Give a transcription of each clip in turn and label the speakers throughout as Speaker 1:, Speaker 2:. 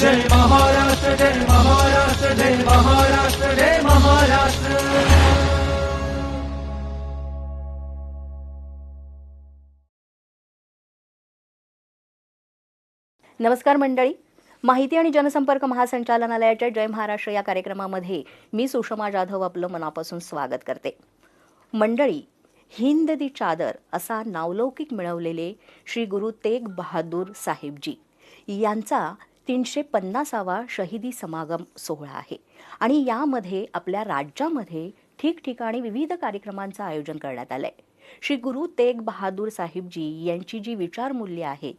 Speaker 1: जय महाराष्ट्र जय महाराष्ट्र जय महाराष्ट्र जय महाराष्ट्र.
Speaker 2: नमस्कार मंडळी. माहिती आणि जनसंपर्क महासंचालनालयाच्या जय महाराष्ट्र या कार्यक्रमामध्ये मी सुषमा जाधव आपलं मनापासून स्वागत करते. मंडळी हिंद दी चादर असा नावलौकिक मिळवलेले श्री गुरु तेग बहादूर साहेबजी यांचा तीनशे पन्नासावा शहीदी समागम सोहळा आहे. आणि यामध्ये आपल्या राज्यामध्ये ठिकठिकाणी विविध कार्यक्रमांचं आयोजन करण्यात आलंय. श्री गुरु तेग बहादूर साहेबजी यांची जी विचारमूल्य आहेत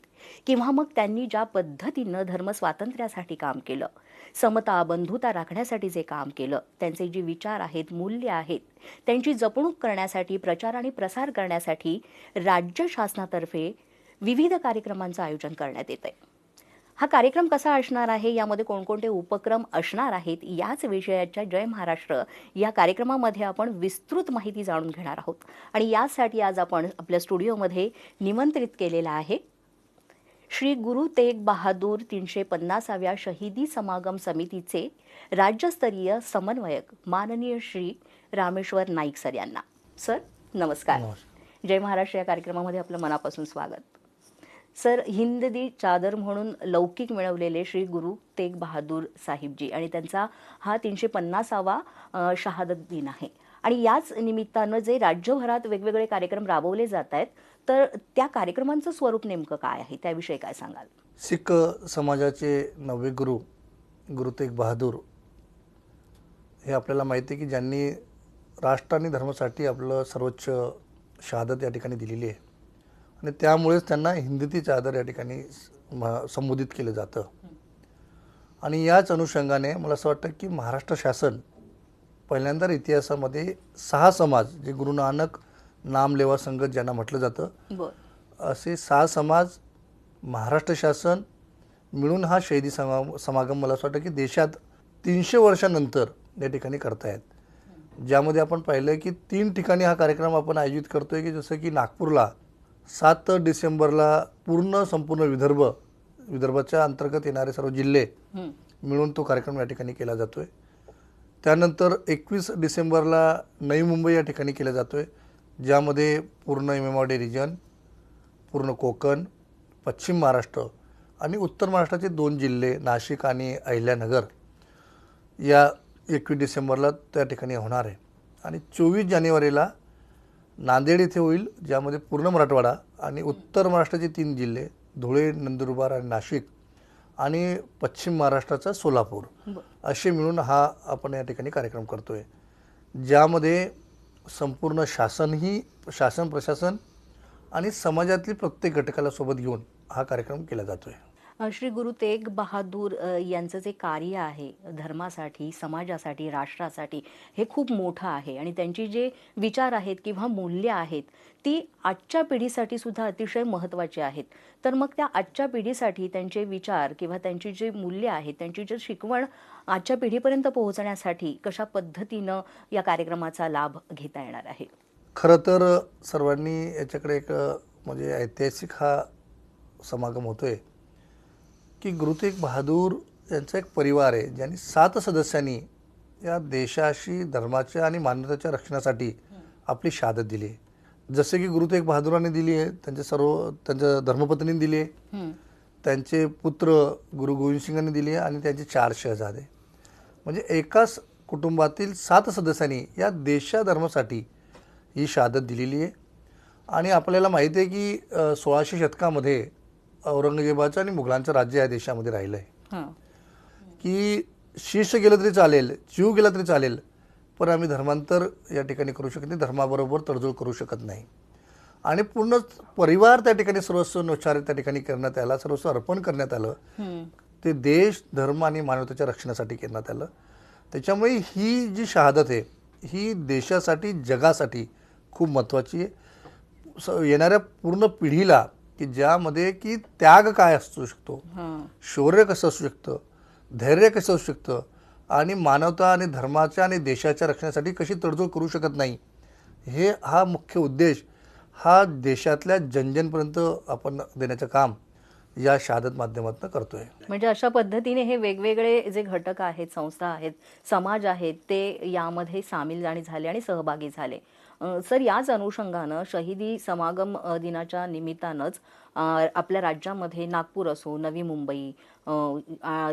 Speaker 2: किंवा मग त्यांनी ज्या पद्धतीनं धर्म स्वातंत्र्यासाठी काम केलं समता बंधुता राखण्यासाठी जे काम केलं त्यांचे जे विचार आहेत मूल्य आहेत त्यांची जपणूक करण्यासाठी प्रचार आणि प्रसार करण्यासाठी राज्य शासनातर्फे विविध कार्यक्रमांचं आयोजन करण्यात येतं आहे हा कार्यक्रम कसा असणार आहे? यामध्ये कोणकोणते उपक्रम असणार आहेत? याच विषयाच्या जय महाराष्ट्र या कार्यक्रमामध्ये आपण विस्तृत माहिती जाणून घेणार आहोत. आणि यासाठी आज आपण आपल्या स्टुडिओमध्ये निमंत्रित केलेला आहे श्री गुरु तेग बहादूर तीनशे पन्नासाव्या शहीदी समागम समितीचे राज्यस्तरीय समन्वयक माननीय श्री रामेश्वर नाईक सर यांना. सर नमस्कार. जय महाराष्ट्र या कार्यक्रमामध्ये आपलं मनापासून स्वागत. सर हिंद दी चादर म्हणून लौकिक मिळवलेले श्री गुरु तेग बहादूर साहिबजी आणि त्यांचा हा तीनशे पन्नासावा शहादत दिन आहे. आणि याच निमित्तानं जे राज्यभरात वेगवेगळे कार्यक्रम राबवले जात आहेत तर त्या कार्यक्रमांचं स्वरूप नेमकं काय आहे? त्याविषयी काय सांगाल?
Speaker 3: सिख समाजाचे नववे गुरु गुरु तेग बहादूर हे आपल्याला माहिती आहे की ज्यांनी राष्ट्र आणि धर्मासाठी आपलं सर्वोच्च शहादत या ठिकाणी दिलेली आहे. आणि त्यामुळेच त्यांना हिंदती चादर या ठिकाणी संबोधित केलं जातं. आणि याच अनुषंगाने मला असं वाटतं की महाराष्ट्र शासन पहिल्यांदा इतिहासामध्ये सहा समाज जे गुरु नानक नामलेवा संगत ज्यांना म्हटलं जातं असे सहा समाज महाराष्ट्र शासन मिळून हा शहीदी समागम समागम मला असं वाटतं की देशात तीनशे वर्षानंतर या ठिकाणी करतायत. ज्यामध्ये आपण पाहिलं की तीन ठिकाणी हा कार्यक्रम आपण आयोजित करतोय की जसं की नागपूरला सात डिसेंबरला पूर्ण संपूर्ण विदर्भ विदर्भाच्या अंतर्गत येणारे सर्व जिल्हे मिळून तो कार्यक्रम या ठिकाणी केला जातोय. त्यानंतर एकवीस डिसेंबरला नवी मुंबई या ठिकाणी केला जातोय ज्यामध्ये पूर्ण एमएमआरडी रिजन पूर्ण कोकण पश्चिम महाराष्ट्र आणि उत्तर महाराष्ट्राचे दोन जिल्हे नाशिक आणि अहिल्यानगर या एकवीस डिसेंबरला त्या ठिकाणी होणार आहे. आणि चोवीस जानेवारीला नांदेड येथे होईल ज्यामध्ये पूर्ण मराठवाडा आणि उत्तर महाराष्ट्राचे तीन जिल्हे धुळे नंदुरबार आणि नाशिक आणि पश्चिम महाराष्ट्राचा सोलापूर असे मिळून हा आपण या ठिकाणी कार्यक्रम करतोय. ज्यामध्ये संपूर्ण शासनही शासन प्रशासन आणि समाजातली प्रत्येक घटकाला सोबत घेऊन हा कार्यक्रम केला जातोय.
Speaker 2: अ, श्री गुरु तेग बहादूर यांचं जे कार्य आहे धर्मासाठी समाजासाठी राष्ट्रासाठी हे खूप मोठं आहे. आणि त्यांची जे विचार आहेत किंवा मूल्य आहेत ती आजच्या पिढीसाठी सुद्धा अतिशय महत्त्वाची आहेत. तर मग त्या आजच्या पिढीसाठी त्यांचे विचार किंवा त्यांची जे मूल्य आहेत त्यांची जे शिकवण आजच्या पिढीपर्यंत पोहोचण्यासाठी कशा पद्धतीनं या कार्यक्रमाचा लाभ घेता येणार आहे?
Speaker 3: खरं तर सर्वांनी याच्याकडे एक म्हणजे ऐतिहासिक हा समागम होतोय. की गुरु तेग बहादूर यांचा एक परिवार आहे ज्यांनी सात सदस्यांनी या देशाशी धर्माच्या आणि मानवतेच्या रक्षणासाठी आपली शहादत दिली आहे. जसे की गुरु तेग बहादुरांनी दिली आहे त्यांचे सर्व त्यांच्या धर्मपत्नींनी दिली आहे. त्यांचे पुत्र गुरु गोविंद सिंगांनी दिली आहे आणि त्यांचे चार शहजादे म्हणजे एकाच कुटुंबातील सात सदस्यांनी या देशाधर्मासाठी ही शहादत दिलेली आहे. आणि आपल्याला माहिती आहे की सोळाशे शतकामध्ये औरंगजेबाचं आणि मुघलांचं राज्य या देशामध्ये राहिलं आहे
Speaker 2: हां.
Speaker 3: की शीर्ष गेलं तरी चालेल जीव गेला तरी चालेल पण आम्ही धर्मांतर या ठिकाणी करू शकत नाही धर्माबरोबर तडजोड करू शकत नाही. आणि पूर्ण परिवार त्या ठिकाणी सर्वस्व नोचार त्या ठिकाणी करण्यात आला सर्वस्व अर्पण करण्यात आलं. ते देश धर्म आणि मानवतेच्या रक्षणासाठी करण्यात आलं. त्याच्यामुळे ही जी शहादत आहे ही देशासाठी जगासाठी खूप महत्त्वाची आहे. स येणाऱ्या पूर्ण पिढीला की ज्यामध्ये की त्याग काय असू शकतो? शौर्य कसं असू शकतं? धैर्य कसं असू शकतं? आणि मानवता आणि धर्माच्या आणि देशाच्या रक्षणासाठी कशी तडजोड करू शकत नाही? हे हा मुख्य उद्देश हा देशातल्या जनजनपर्यंत आपण देण्याचं काम या शहादत माध्यमातून करतोय.
Speaker 2: म्हणजे अशा पद्धतीने हे वेगवेगळे जे घटक आहेत संस्था आहेत समाज आहेत ते यामध्ये सामील आणि झाले आणि सहभागी झाले. सर याच अनुषंगानं शहीदी समागम दिनाच्या निमित्तानंच आपल्या राज्यामध्ये नागपूर असो नवी मुंबई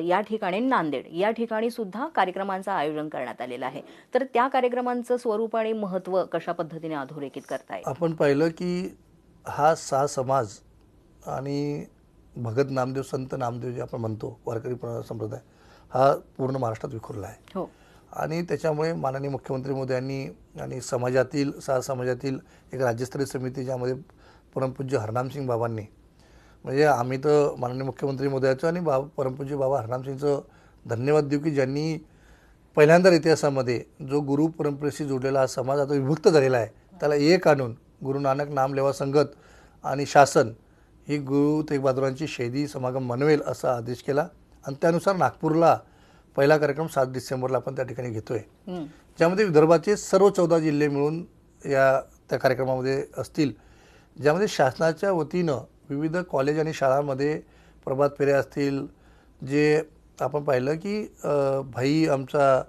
Speaker 2: या ठिकाणी नांदेड या ठिकाणी सुद्धा कार्यक्रमांचं आयोजन करण्यात आलेलं आहे. तर त्या कार्यक्रमांचं स्वरूप आणि महत्त्व कशा पद्धतीने अधोरेखित करता येईल
Speaker 3: आपण पाहिलं की हा सहा समाज आणि भगत नामदेव संत नामदेव जे आपण म्हणतो वारकरी प्र- संप्रदाय हा पूर्ण महाराष्ट्रात विखुरला आहे.
Speaker 2: हो.
Speaker 3: आणि त्याच्यामुळे माननीय मुख्यमंत्री मोदयांनी आणि समाजातील सहा समाजातील एक राज्यस्तरीय समिती ज्यामध्ये परमपूज्य हरनामसिंग बाबांनी म्हणजे आम्ही तर माननीय मुख्यमंत्री मोदयाचं आणि बा परमपूज्य बाबा हरनामसिंगचं धन्यवाद देऊ की ज्यांनी पहिल्यांदा इतिहासामध्ये जो गुरु परंपरेशी जोडलेला हा समाज आता विभक्त झालेला आहे त्याला एक आणून गुरु नानक नाम लेवा संगत आणि शासन ही गुरु तेग बहादुरांची शैदी समागम मनवेल असा आदेश केला. आणि त्यानुसार नागपूरला पहिला कार्यक्रम सात डिसेंबरला आपण त्या ठिकाणी घेतोय. ज्यामध्ये विदर्भाचे सर्व चौदा जिल्हे मिळून या त्या कार्यक्रमामध्ये असतील. ज्यामध्ये शासनाच्या वतीनं विविध कॉलेज आणि शाळांमध्ये प्रभात फेऱ्या असतील. जे आपण पाहिलं की भाई आमचा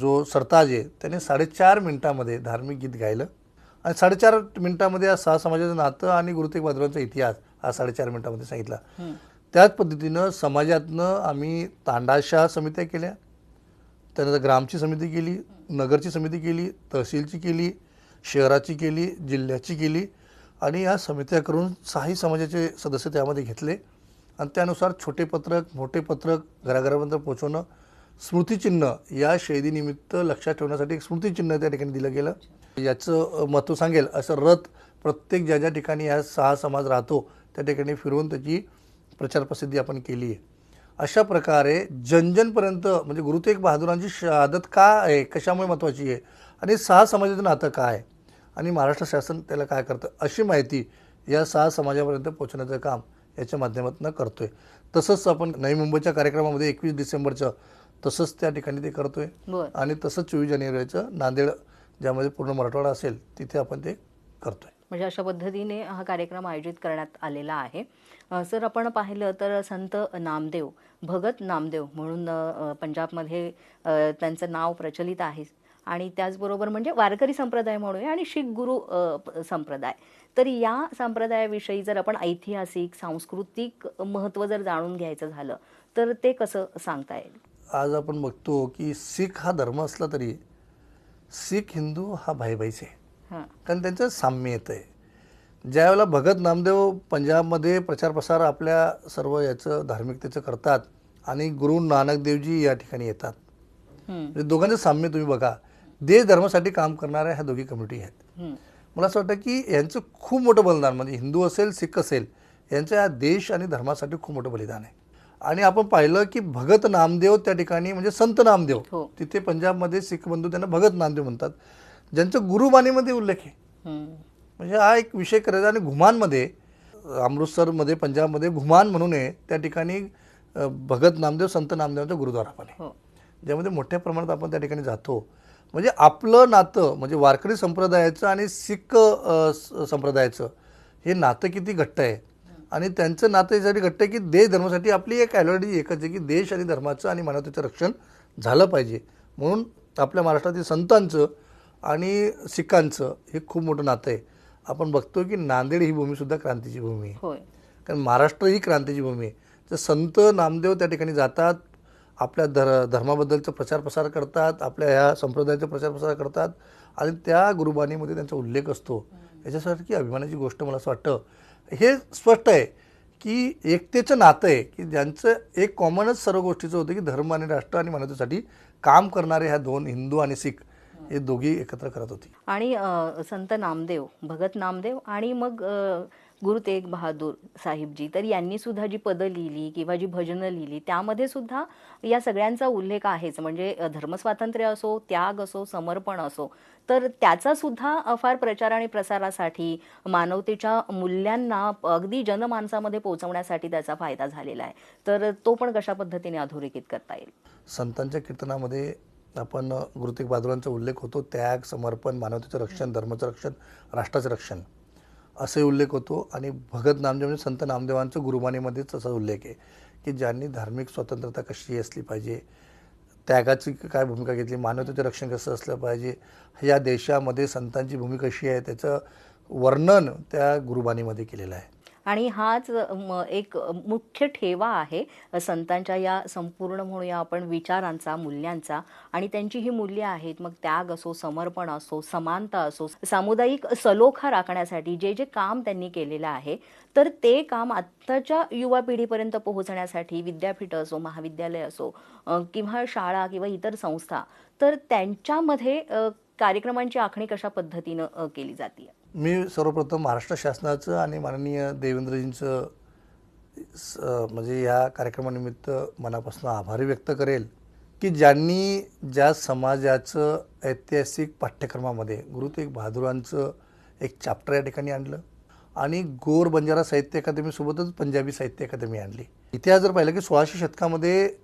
Speaker 3: जो सरताज आहे त्याने साडेचार मिनिटामध्ये धार्मिक गीत गायलं. आणि साडेचार मिनिटामध्ये सहा समाजाचं नातं आणि गुरु तेग बहादुरांचा इतिहास हा साडेचार मिनिटामध्ये सांगितला. त्याच पद्धतीनं समाजातनं आम्ही तांडाशा समित्या केल्या. त्यानंतर ग्रामची समिती केली नगरची समिती केली तहसीलची केली शहराची केली जिल्ह्याची केली आणि या समित्या करून साही समाजाचे सदस्य त्यामध्ये घेतले. आणि त्यानुसार छोटे पत्रक मोठे पत्रक घराघरापर्यंत पोहोचवणं स्मृतिचिन्ह या शहीदीनिमित्त लक्षात ठेवण्यासाठी एक स्मृतिचिन्ह त्या ठिकाणी दिलं गेलं. याचं महत्त्व सांगेल असं रथ प्रत्येक ज्या ज्या ठिकाणी हा सहा समाज राहतो त्या ठिकाणी फिरवून त्याची प्रचार प्रसिद्धी आपण केली आहे. अशा प्रकारे जनजनपर्यंत म्हणजे गुरु तेग बहादुरांची शहादत का आहे? कशामुळे महत्त्वाची आहे? आणि सहा समाजाचं नातं काय आहे? आणि महाराष्ट्र शासन त्याला काय करतं? अशी माहिती या सहा समाजापर्यंत पोहोचण्याचं काम याच्या माध्यमातून करतोय. तसंच आपण नवी मुंबईच्या कार्यक्रमामध्ये एकवीस डिसेंबरचं तसंच त्या ठिकाणी ते करतोय. आणि तसंच चोवीस जानेवारीचं नांदेड ज्यामध्ये पूर्ण मराठवाडा असेल तिथे आपण ते करतोय.
Speaker 2: म्हणजे अशा पद्धतीने हा कार्यक्रम आयोजित करण्यात आलेला आहे. सर आपण पाहिलं तर संत नामदेव भगत नामदेव म्हणून पंजाबमध्ये त्यांचं नाव प्रचलित आहे. आणि त्याचबरोबर म्हणजे वारकरी संप्रदाय म्हणूया आणि शीख गुरु संप्रदाय. तर या संप्रदायाविषयी जर आपण ऐतिहासिक सांस्कृतिक महत्त्व जर जाणून घ्यायचं झालं तर ते कसं सांगता येईल?
Speaker 3: आज आपण बघतो की शीख हा धर्म असला तरी शीख हिंदू हा भाईभाईच आहे. कारण त्यांचं साम्य येतं आहे ज्यावेळेला भगत नामदेव पंजाबमध्ये प्रचार प्रसार आपल्या सर्व याचं धार्मिकतेचं करतात आणि गुरु नानक देवजी या ठिकाणी येतात. म्हणजे दोघांचं साम्य तुम्ही बघा. देश धर्मासाठी काम करणाऱ्या ह्या दोघी कम्युनिटी आहेत. मला असं वाटतं की यांचं खूप मोठं बलिदान म्हणजे हिंदू असेल सिख असेल यांचं या देश आणि धर्मासाठी खूप मोठं बलिदान आहे. आणि आपण पाहिलं की भगत नामदेव त्या ठिकाणी म्हणजे संत नामदेव
Speaker 2: हो.
Speaker 3: तिथे पंजाबमध्ये सिख बंधू त्यांना भगत नामदेव म्हणतात. ज्यांचं गुरुबाणीमध्ये उल्लेख आहे. म्हणजे हा एक विषय करायचा आणि घुमानमध्ये अमृतसरमध्ये पंजाबमध्ये घुमान म्हणून आहे त्या ठिकाणी भगत नामदेव संत नामदेवांचा गुरुद्वारा पण आहे.
Speaker 2: हो.
Speaker 3: ज्यामध्ये मोठ्या प्रमाणात आपण त्या ठिकाणी जातो. म्हणजे आपलं नातं म्हणजे वारकरी संप्रदायाचं आणि सिख संप्रदायाचं हे नातं किती घट्ट आहे. आणि त्यांचं नातं यासाठी घट्ट आहे की देश धर्मासाठी आपली एक ॲलॉडी एकच आहे की देश आणि धर्माचं आणि मानवतेचं रक्षण झालं पाहिजे. म्हणून आपल्या महाराष्ट्रातील संतांचं आणि सिखांचं हे खूप मोठं नातं आहे. आपण बघतो की नांदेड ही भूमीसुद्धा क्रांतीची भूमी आहे. कारण महाराष्ट्र ही क्रांतीची भूमी आहे. तर संत नामदेव त्या ठिकाणी जातात आपल्या धर धर्माबद्दलचा प्रचार प्रसार करतात आपल्या ह्या संप्रदायाचा प्रचार प्रसार करतात आणि त्या गुरुबाणीमध्ये त्यांचा उल्लेख असतो. याच्यासारखी अभिमानाची गोष्ट मला असं वाटतं. हे स्पष्ट आहे की एकतेचं नातं आहे की ज्यांचं एक कॉमनच सर्व गोष्टीचं होतं की धर्म आणि राष्ट्र आणि मानवतेसाठी काम करणारे ह्या दोन हिंदू आणि सिख. हे दोघी एकत्र करत होती.
Speaker 2: आणि संत नामदेव भगत नामदेव आणि मग गुरु तेग बहादूर साहिबजी. तर यांनी सुद्धा जी पदं लिहिली किंवा जी भजनं लिहिली त्यामध्ये सुद्धा या सगळ्यांचा उल्लेख आहेच. म्हणजे धर्मस्वातंत्र्य असो त्याग असो समर्पण असो तर त्याचा सुद्धा अ, फार प्रचार आणि प्रसारासाठी मानवतेच्या मूल्यांना अगदी जनमानसामध्ये पोहोचवण्यासाठी त्याचा फायदा झालेला आहे. तर तो पण कशा पद्धतीने अधोरेखित करता येईल?
Speaker 3: संतांच्या कीर्तनामध्ये आपण गृतिक तेग बहादुरांचा उल्लेख होतो त्याग समर्पण मानवतेचं रक्षण धर्माचं रक्षण राष्ट्राचं रक्षण असे उल्लेख होतो. आणि भगत नामदेव म्हणजे संत नामदेवांचं गुरुबाणीमध्येच असा उल्लेख आहे की ज्यांनी धार्मिक स्वतंत्रता कशी असली पाहिजे त्यागाची काय भूमिका घेतली मानवतेचं रक्षण कसं असलं पाहिजे या देशामध्ये संतांची भूमिका कशी आहे त्याचं वर्णन त्या गुरुबाणीमध्ये केलेलं आहे.
Speaker 2: आणि हाच एक मुख्य ठेवा आहे संतांच्या या संपूर्ण म्हणूया आपण विचारांचा मूल्यांचा. आणि त्यांची ही मूल्य आहेत मग त्याग असो समर्पण असो समानता असो सामुदायिक सलोखा राखण्यासाठी जे जे काम त्यांनी केलेलं आहे तर ते काम आत्ताच्या युवा पिढीपर्यंत पोहोचण्यासाठी विद्यापीठ असो महाविद्यालय असो किंवा शाळा किंवा इतर संस्था तर त्यांच्यामध्ये कार्यक्रमांची आखणी कशा पद्धतीनं केली जाते
Speaker 3: मी सर्वप्रथम महाराष्ट्र शासनाचं आणि माननीय देवेंद्रजींचं स- म्हणजे या कार्यक्रमानिमित्त मनापासून आभारी व्यक्त करेल की ज्यांनी ज्या समाजाचं ऐतिहासिक पाठ्यक्रमामध्ये गुरु तेग बहादुरांचं एक चॅप्टर या ठिकाणी आणलं आणि गोर बंजारा साहित्य अकादमीसोबतच पंजाबी साहित्य अकादमी आणली. इतिहास जर पाहिलं की सोळाशे शतकामध्ये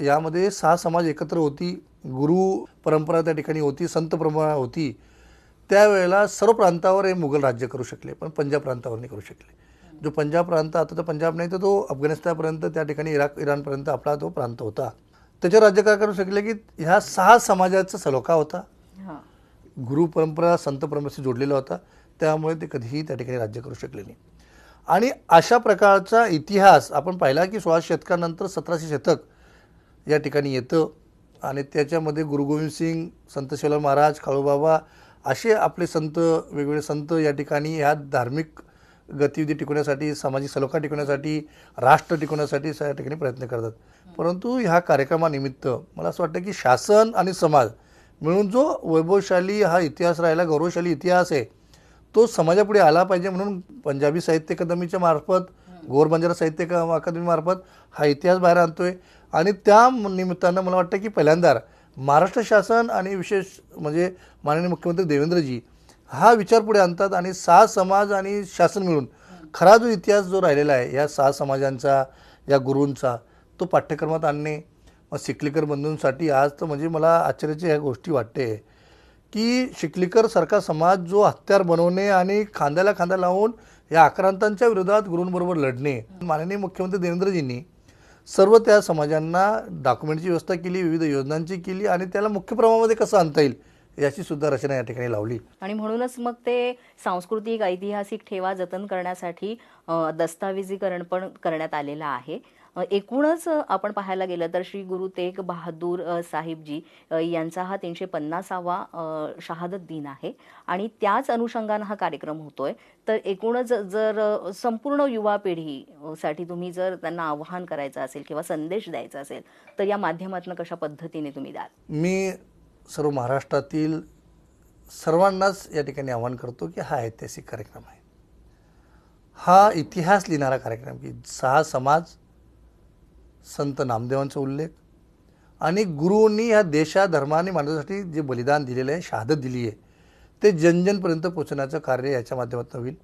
Speaker 3: यामध्ये सहा समाज एकत्र होती गुरु परंपरा त्या ठिकाणी होती संत परंपरा होती. त्यावेळेला सर्व प्रांतावर हे मुघल राज्य करू शकले पण पंजाब प्रांतावर नाही करू शकले. जो पंजाब प्रांत आता तर पंजाब नाही तर तो अफगाणिस्तानपर्यंत त्या ठिकाणी इराक इराणपर्यंत आपला तो प्रांत होता. त्याच्यावर राज्य काय करू शकले की ह्या सहा समाजाचा सलोखा होता. गुरु परंपरा संत परंपरेशी जोडलेला होता. त्यामुळे ते कधीही त्या ठिकाणी राज्य करू शकले नाही. आणि अशा प्रकारचा इतिहास आपण पाहिला की सोळाशे शतकानंतर सतराशे शतक या ठिकाणी येतं. आणि त्याच्यामध्ये गुरु गोविंद सिंग संत शिवलाल महाराज काळूबाबा असे आपले संत वेगवेगळे संत या ठिकाणी ह्या धार्मिक गतिविधी टिकवण्यासाठी सामाजिक सलोखा टिकवण्यासाठी राष्ट्र टिकवण्यासाठी या ठिकाणी प्रयत्न करतात. परंतु ह्या कार्यक्रमानिमित्त मला असं वाटतं की शासन आणि समाज मिळून जो वैभवशाली हा इतिहास राहिला गौरवशाली इतिहास आहे तो समाजापुढे आला पाहिजे म्हणून पंजाबी साहित्य अकादमीच्या मार्फत गोर बंजारा साहित्य अकादमीमार्फत हा इतिहास बाहेर आणतो आहे आणि त्या निमित्तानं मला वाटतं की पहिल्यांदा महाराष्ट्र शासन आणि विशेष म्हणजे माननीय मुख्यमंत्री देवेंद्रजी हा विचार पुढे आणतात आणि सहा समाज आणि शासन मिळून खरा जो इतिहास जो राहिलेला आहे या सहा समाजांचा या गुरूंचा तो पाठ्यक्रमात आणणे मग शिकलीकर बंधूंसाठी आज तर म्हणजे मला आश्चर्याची ह्या गोष्टी वाटते की शिकलीकर सारखा समाज जो हत्यार बनवणे आणि खांद्याला खांदा लावून या आक्रांतांच्या विरोधात गुरूंबरोबर लढणे. माननीय मुख्यमंत्री देवेंद्रजींनी सर्व त्या समाजांना डॉक्युमेंटची व्यवस्था केली विविध योजनांची केली आणि त्याला मुख्य प्रमाणामध्ये कसं आणता येईल याची सुद्धा रचना या ठिकाणी लावली.
Speaker 2: आणि म्हणूनच मग ते सांस्कृतिक ऐतिहासिक ठेवा जतन करण्यासाठी दस्तावेजीकरण पण करण्यात आलेलं आहे. एकूणच आपण पाहायला गेलं तर श्री गुरु तेग बहादूर साहेबजी साहिबजी यांचा हा तीनशे पन्नासावा शहादत दिन आहे. आणि त्याच अनुषंगानं हा कार्यक्रम होतोय. तर एकूणच जर संपूर्ण युवा पिढी साठी तुम्ही जर त्यांना आवाहन करायचं असेल किंवा संदेश द्यायचा असेल तर या माध्यमातून कशा पद्धतीने तुम्ही द्याल?
Speaker 3: मी सर्व महाराष्ट्रातील सर्वांनाच या ठिकाणी आवाहन करतो की हा ऐतिहासिक कार्यक्रम आहे. हा इतिहास लिहिणारा कार्यक्रम की सहा समाज संत नामदेवांचा उल्लेख. आणि गुरुंनी ह्या देशा माणसासाठी मानवासाठी जे बलिदान दिलेलं आहे शहादत दिली आहे ते जनजनपर्यंत पोचण्याचं कार्य याच्या माध्यमातून होईल.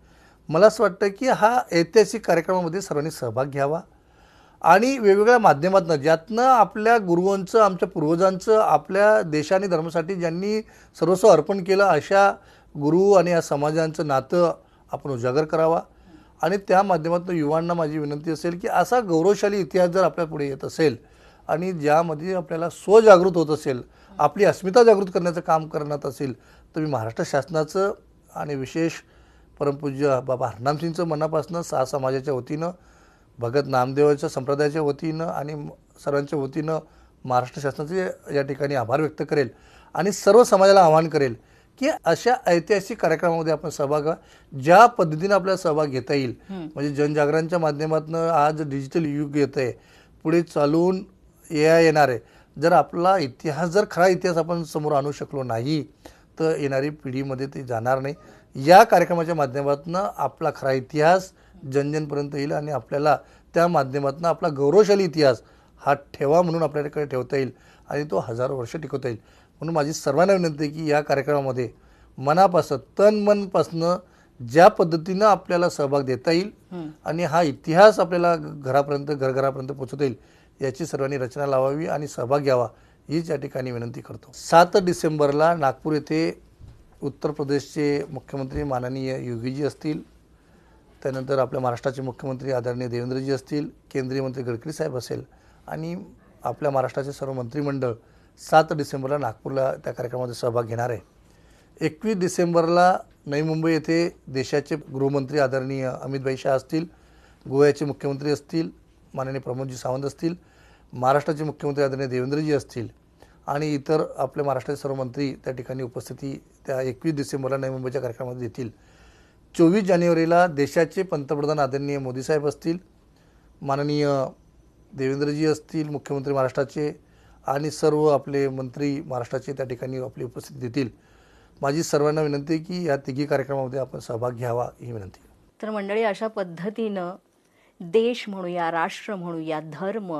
Speaker 3: मला असं वाटतं की हा ऐतिहासिक कार्यक्रमामध्ये सर्वांनी सहभाग घ्यावा. आणि वेगवेगळ्या माध्यमातून ज्यातनं आपल्या गुरुवांचं आमच्या पूर्वजांचं आपल्या देशाने धर्मासाठी ज्यांनी सर्वस्व अर्पण केलं अशा गुरु आणि या समाजांचं नातं आपण उजागर करावा. आणि त्या माध्यमातून युवांना माझी विनंती असेल की असा गौरवशाली इतिहास जर आपल्या पुढे येत असेल आणि ज्यामध्ये आपल्याला स्वजागृत होत असेल आपली अस्मिता जागृत करण्याचं काम करण्यात असेल तर मी महाराष्ट्र शासनाचं आणि विशेष परमपूज्य बाबा हरनामसिंगचं मनापासून सहा समाजाच्या वतीनं भगत नामदेवाच्या संप्रदायाच्या वतीनं आणि सर्वांच्या वतीनं महाराष्ट्र शासनाचे या ठिकाणी आभार व्यक्त करेल आणि सर्व समाजाला आवाहन करेल की अशा ऐतिहासिक कार्यक्रमामध्ये आपण सहभाग. ज्या पद्धतीनं आपल्याला सहभाग घेता येईल म्हणजे जनजागरणच्या माध्यमातून आज डिजिटल युग येत आहे पुढे चालून आय येणार आहे जर आपला इतिहास जर खरा इतिहास आपण समोर आणू शकलो नाही तर येणारी पिढीमध्ये ते जाणार नाही. या कार्यक्रमाच्या माध्यमातून आपला खरा इतिहास जनजनपर्यंत येईल आणि आपल्याला त्या माध्यमातून आपला गौरवशाली इतिहास हा ठेवा म्हणून आपल्याकडे ठेवता येईल आणि तो हजारो वर्ष टिकवता येईल. म्हणून माझी सर्वांना विनंती आहे की या कार्यक्रमामध्ये मनापासून तन मनपासनं ज्या पद्धतीनं आपल्याला सहभाग देता येईल आणि हा इतिहास आपल्याला घरापर्यंत घरघरापर्यंत पोहोचवता येईल याची सर्वांनी रचना लावावी आणि सहभाग घ्यावा हीच या ठिकाणी विनंती करतो. सात डिसेंबरला नागपूर येथे उत्तर प्रदेशचे मुख्यमंत्री माननीय योगीजी असतील त्यानंतर आपल्या महाराष्ट्राचे मुख्यमंत्री आदरणीय देवेंद्रजी असतील केंद्रीय मंत्री गडकरी साहेब असेल आणि आपल्या महाराष्ट्राचे सर्व मंत्रिमंडळ सात डिसेंबरला नागपूरला त्या कार्यक्रमामध्ये सहभाग घेणार आहे. एकवीस डिसेंबरला नवी मुंबई येथे देशाचे गृहमंत्री आदरणीय अमितभाई शाह असतील गोव्याचे मुख्यमंत्री असतील माननीय प्रमोदजी सावंत असतील महाराष्ट्राचे मुख्यमंत्री आदरणीय देवेंद्रजी असतील आणि इतर आपल्या महाराष्ट्राचे सर्व मंत्री त्या ठिकाणी उपस्थिती त्या एकवीस डिसेंबरला नवी मुंबईच्या कार्यक्रमामध्ये देतील चोवीस जानेवारीला देशाचे पंतप्रधान आदरणीय मोदीसाहेब असतील माननीय देवेंद्रजी असतील मुख्यमंत्री महाराष्ट्राचे आणि सर्व आपले मंत्री महाराष्ट्राचे त्या ठिकाणी आपली उपस्थिती देतील. माझी सर्वांना विनंती आहे की या तिघी कार्यक्रमामध्ये आपण सहभाग घ्यावा ही विनंती.
Speaker 2: तर मंडळी अशा पद्धतीनं देश म्हणूया राष्ट्र म्हणूया धर्म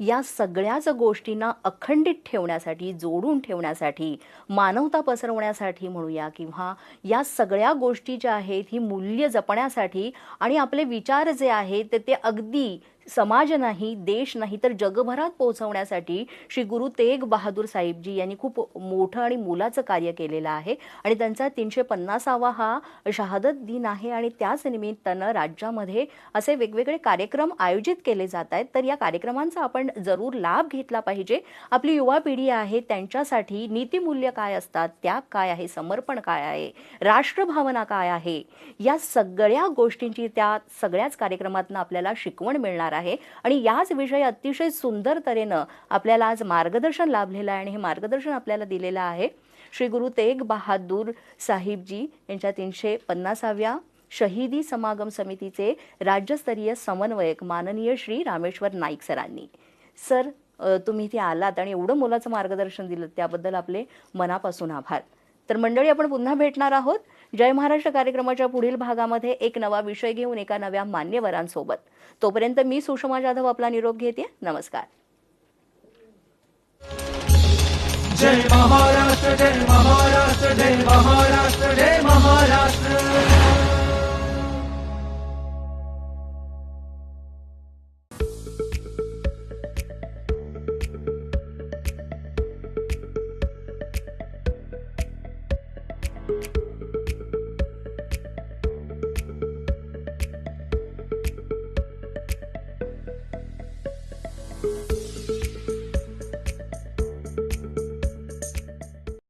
Speaker 2: या सगळ्याच गोष्टींना अखंडित ठेवण्यासाठी जोडून ठेवण्यासाठी मानवता पसरवण्यासाठी म्हणूया किंवा या सगळ्या गोष्टी ज्या आहेत ही मूल्य जपण्यासाठी आणि आपले विचार जे आहेत ते ते अगदी समाज नाही देश नाही तर जगभरात पोहोचवण्यासाठी श्री गुरु तेग बहादूर साहेबजी यांनी खूप मोठं आणि मोलाचं कार्य केलेलं आहे. आणि त्यांचा तीनशे पन्नासावा हा शहादत दिन आहे आणि त्याच निमित्तानं राज्यामध्ये असे वेगवेगळे कार्यक्रम आयोजित केले जात आहेत. तर या कार्यक्रमांचा आपण जरूर लाभ घेतला पाहिजे. आपली युवा पिढी आहे त्यांच्यासाठी नीतिमूल्य काय असतात त्याग काय आहे समर्पण काय आहे राष्ट्रभावना काय आहे या सगळ्या गोष्टींची त्या सगळ्याच कार्यक्रमातून आपल्याला शिकवण मिळणार आहे. आणि याच विषयी अतिशय सुंदर तऱ्हेनं आपल्याला आज मार्गदर्शन लाभलेलं आहे आणि हे मार्गदर्शन आपल्याला दिलेलं आहे. श्री गुरु तेग बहादूर साहिबजी यांच्या तीनशे पन्नासाव्या शहीदी समागम समितीचे राज्यस्तरीय समन्वयक माननीय श्री रामेश्वर नाईक सरांनी. सर तुम्ही इथे आलात आणि एवढं मोलाचं मार्गदर्शन दिलं त्याबद्दल आपले मनापासून आभार. तर मंडळी आपण पुन्हा भेटणार आहोत. जय महाराष्ट्र कार्यक्रमाच्या पुढील भागामध्ये एक नवा विषय घेऊन एका नव्या मान्यवरांसोबत. तोपर्यंत मी सुषमा जाधव आपला निरोप घेते. नमस्कार.
Speaker 1: जय महाराष्ट्र जय महाराष्ट्र जय महाराष्ट्र जय महाराष्ट्र.